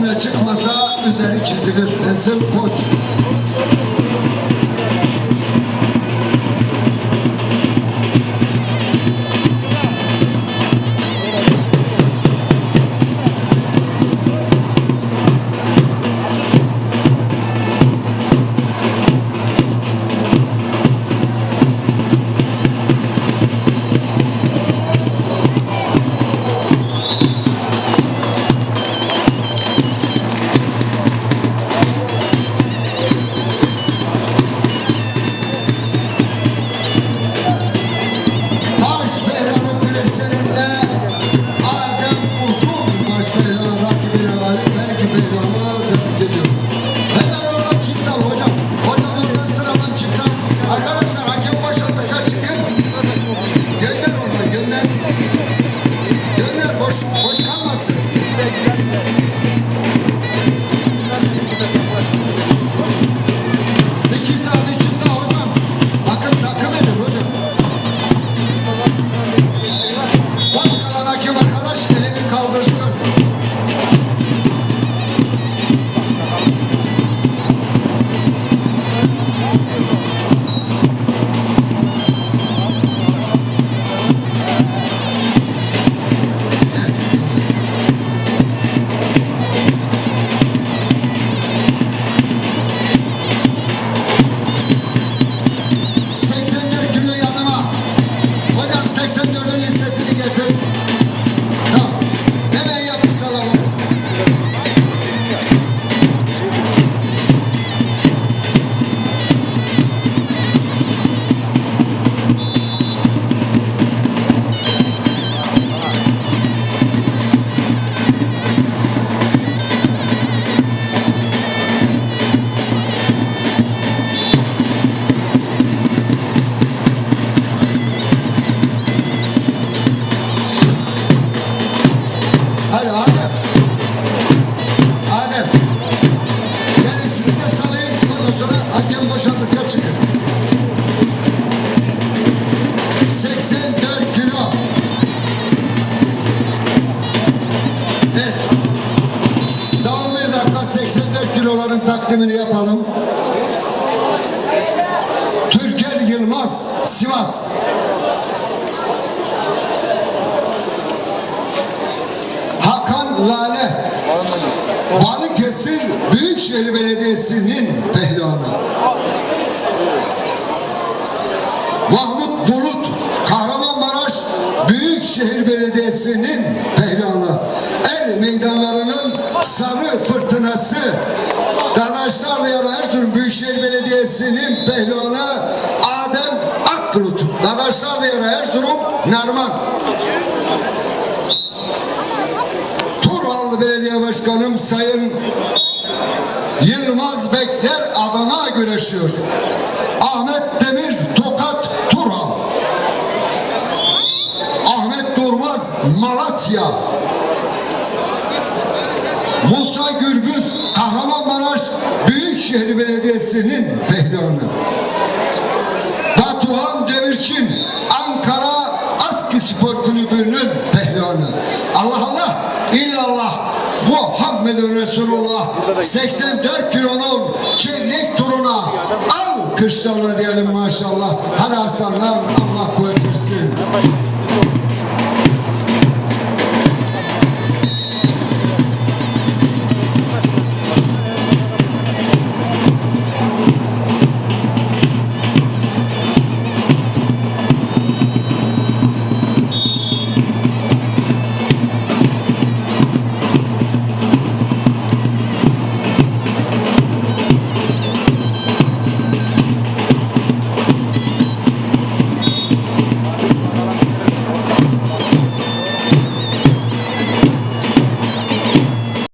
üstüne çıkmasa üzeri çizilir. Resim koç. folks. Hadi Adem. Adem. Yani sizi de salayım. Ondan sonra hakem boşaldıkça çıkın. 84 kilo. Evet. Daha 11 dakika 84 kiloların takdimini yapalım. Balıkesir Büyükşehir Belediyesi'nin pehlivanı. Mahmut Bulut, Kahramanmaraş Büyükşehir Belediyesi'nin pehlivanı. El meydanlarının sarı fırtınası. Dadaşlarla yarı Erzurum Büyükşehir Belediyesi'nin pehlivanı Adem Akbulut. Dadaşlarla yarı Erzurum Narman. Belediye Başkanım Sayın Yılmaz Bekler Adana güreşiyor. Ahmet Demir Tokat Turhal. Ahmet Durmaz Malatya. Musa Gürbüz Kahramanmaraş Büyükşehir Belediyesi'nin pehlivanı. Batuhan Demirçin Ankara Aski Spor Kulübü'nün pehlivanı. Allah Allah illallah Muhammedun Resulullah 84 kilonun çeyrek turuna al kışlarla diyelim maşallah. Hadi aslanlar Allah kuvvet versin.